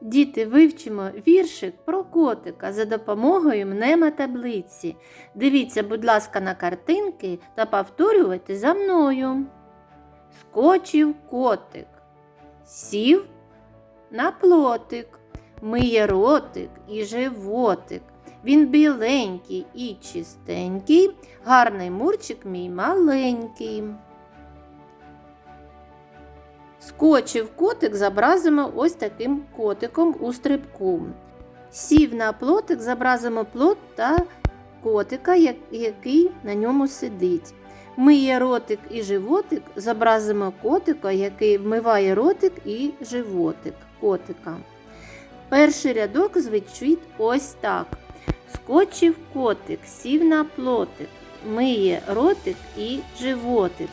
Діти, вивчимо віршик про котика за допомогою мнемотаблиці. Дивіться, будь ласка, на картинки та повторюйте за мною. Скочив котик, сів на плотик, миє ротик і животик. Він біленький і чистенький, гарний мурчик мій маленький. Скочив котик, зобразимо ось таким котиком у стрибку. Сів на плотик, зобразимо плот та котика, який на ньому сидить. Миє ротик і животик, зобразимо котика, який вмиває ротик і животик котика. Перший рядок звучить ось так. Скочив котик, сів на плотик, миє ротик і животик.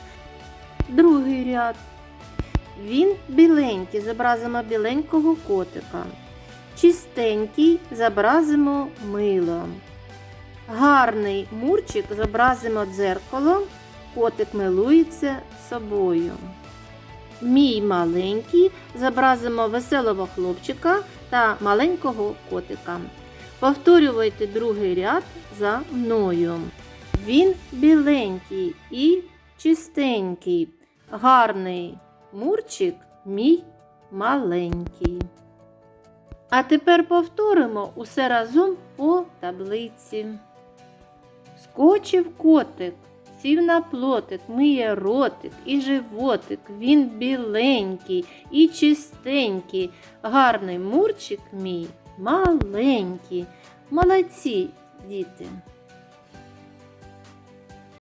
Другий ряд. Він біленький, зобразимо біленького котика. Чистенький зобразимо мило. Гарний мурчик зобразимо дзеркало, котик милується собою. Мій маленький зобразимо веселого хлопчика та маленького котика. Повторюйте другий ряд за мною. Він біленький і чистенький, гарний мурчик мій маленький. А тепер повторимо усе разом по таблиці. Скочив котик, сів на плотик, миє ротик і животик. Він біленький і чистенький, гарний мурчик мій маленький. Молодці, діти!